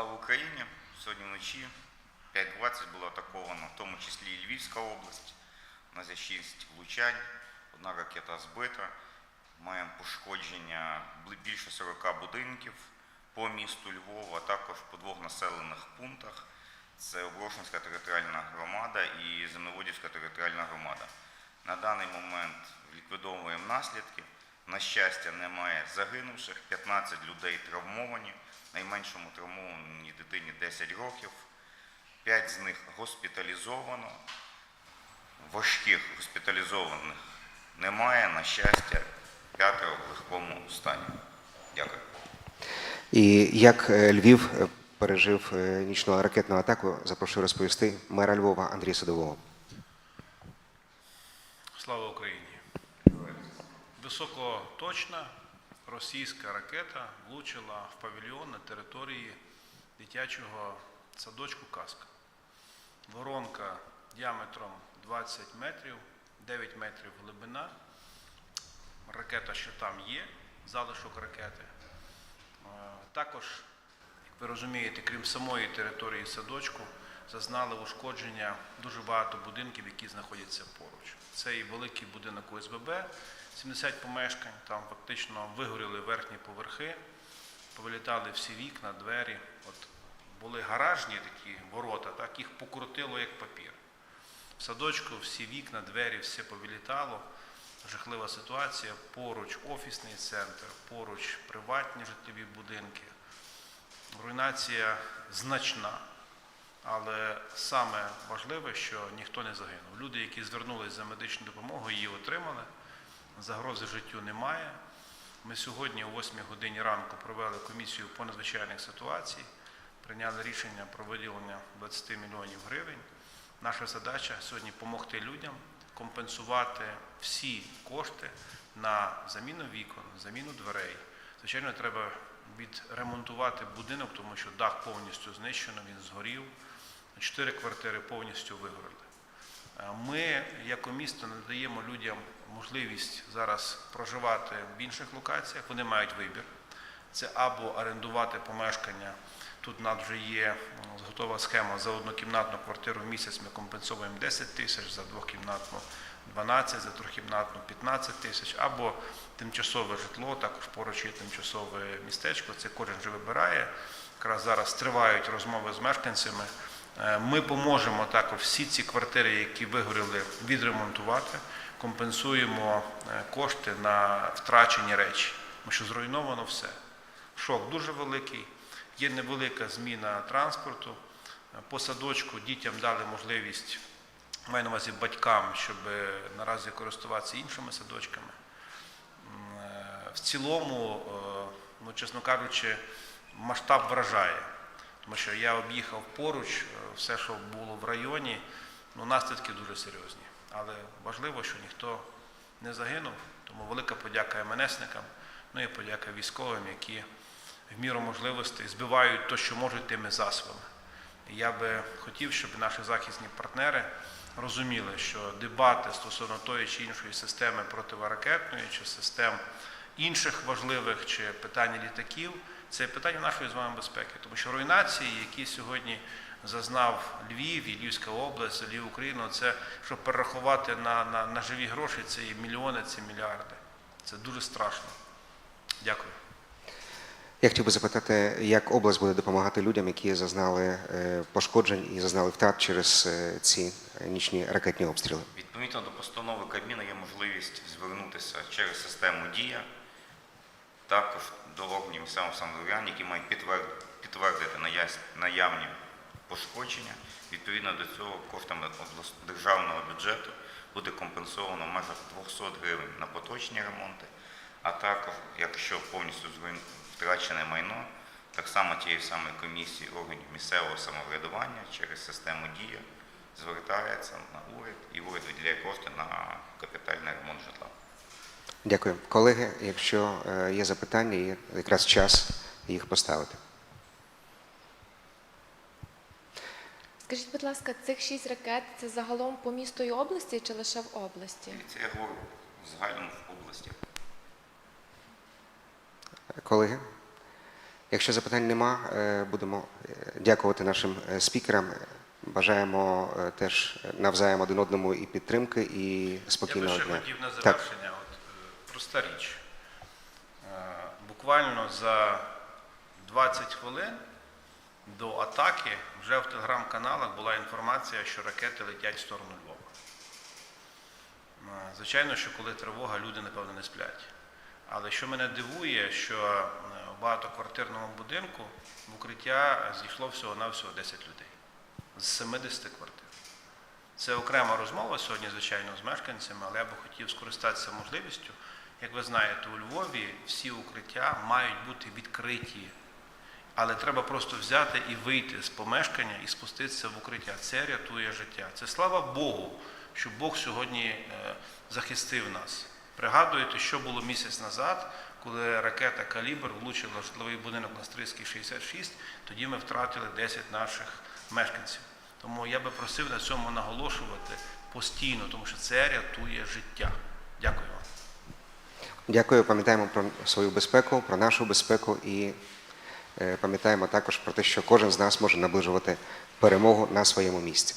Україні. Сьогодні вночі 5.20 було атаковано, в тому числі і Львівська область. У нас є 6 влучань, одна ракета збита. Маємо пошкодження більше 40 будинків по місту Львова, а також по двох населених пунктах. Це Оброшинська територіальна громада і Земноводівська територіальна громада. На даний момент ліквідовуємо наслідки. На щастя, немає загинувших, 15 людей травмовані, найменшому травмованій дитині 10 років, 5 з них госпіталізовано, важких госпіталізованих немає, на щастя, п'ятеро в легкому стані. Дякую. І як е, Львів е, пережив е, нічну ракетну атаку, запрошую розповісти мера Львова Андрія Садового. Слава Україні! Високоточна російська ракета влучила в павільйон на території дитячого садочку Каска. Воронка діаметром 20 метрів, 9 метрів глибина. Ракета, що там є, залишок ракети. Е, Також, як ви розумієте, крім самої території садочку, зазнали ушкодження дуже багато будинків, які знаходяться поруч. Це і великий будинок ОСББ, 70 помешкань, там фактично вигоріли верхні поверхи, повилітали всі вікна, двері. От були гаражні такі ворота, так їх покрутило як папір. В садочку всі вікна, двері, все повилітало. Жахлива ситуація. Поруч офісний центр, поруч приватні житлові будинки. Руйнація значна, але саме важливе, що ніхто не загинув. Люди, які звернулися за медичною допомогою, її отримали. Загрози життю немає. Ми сьогодні, о 8 годині ранку, провели комісію по надзвичайних ситуацій, прийняли рішення про виділення 20 мільйонів гривень. Наша задача сьогодні допомогти людям компенсувати всі кошти на заміну вікон, заміну дверей. Звичайно, треба відремонтувати будинок, тому що дах повністю знищено, він згорів. Чотири квартири повністю вигоріли. Е, Ми, як місто, надаємо людям можливість зараз проживати в інших локаціях. Вони мають вибір. Це або орендувати помешкання. Тут у нас вже є готова схема за однокімнатну квартиру в місяць. Ми компенсуємо 10 тисяч, за двохкімнатну 12, за трьохкімнатну 15 тисяч, або тимчасове житло, також поруч є тимчасове містечко. Це кожен вже вибирає. Якраз зараз тривають розмови з мешканцями. Е, Ми поможемо також всі ці квартири, які вигоріли, відремонтувати, компенсуємо е, кошти на втрачені речі, тому що зруйновано все. Шок дуже великий, є невелика зміна транспорту. Е, По садочку дітям дали можливість, маю на увазі батькам, щоб наразі користуватися іншими садочками. В цілому, ну, чесно кажучи, масштаб вражає. Тому що я об'їхав поруч, е, все, що було в районі, ну, наслідки дуже серйозні. Але важливо, що ніхто не загинув, тому велика подяка МНСникам, ну і подяка військовим, які в міру можливостей збивають те, що можуть тими засобами. І я би хотів, щоб наші захисні партнери розуміли, що дебати стосовно тої чи іншої системи противоракетної чи систем інших важливих чи питання літаків, це питання нашої з вами безпеки, тому що руйнації, які сьогодні зазнав Львів і Львівська область, Львів Україну, це щоб перерахувати на, на, на живі гроші, це і мільйони, це мільярди. Це дуже страшно. Дякую. Я хотів би запитати, як область буде допомагати людям, які зазнали е, пошкоджень і зазнали втрат через е, ці нічні ракетні обстріли. Відповідно до постанови Кабміна є можливість звернутися через систему Дія, також до органів місцевого самоврядування, які мають підтвердити наявні пошкодження. Відповідно до цього коштами державного бюджету буде компенсовано межах 200 гривень на поточні ремонти, а також, якщо повністю втрачене майно, так само тієї самої комісії органів місцевого самоврядування через систему Дія звертається на уряд і уряд виділяє кошти на капітальний ремонт житла. Дякую. Колеги, якщо е, є запитання, є якраз час їх поставити. Скажіть, будь ласка, цих шість ракет це загалом по місту і області чи лише в області? Це я говорю загально в області. Колеги, Якщо запитань нема, е, будемо е, дякувати нашим спікерам. Бажаємо теж навзаєм один одному і підтримки, і Я би спокійного ще хотів на завершення, е, проста річ. Е, Буквально за 20 хвилин до атаки вже в телеграм-каналах була інформація, що ракети летять в сторону Львова. Е, Звичайно, що коли тривога, люди, напевно, не сплять. Але що мене дивує, що е, в багатоквартирному будинку в укриття зійшло всього-навсього 10 людей з 70 квартир. Це окрема розмова сьогодні, звичайно, з мешканцями, але я би хотів скористатися можливістю. Як ви знаєте, у Львові всі укриття мають бути відкриті, але треба просто взяти і вийти з помешкання і спуститися в укриття. Це рятує життя. Це слава Богу, що Бог сьогодні е, захистив нас. Пригадуєте, що було місяць назад, коли ракета Калібр влучила житловий будинок на Стрийській 66, тоді ми втратили 10 наших мешканців. Тому я би просив на цьому наголошувати постійно, тому що це рятує життя. Дякую вам. Дякую. Пам'ятаємо про свою безпеку, про нашу безпеку і е, пам'ятаємо також про те, що кожен з нас може наближувати перемогу на своєму місці.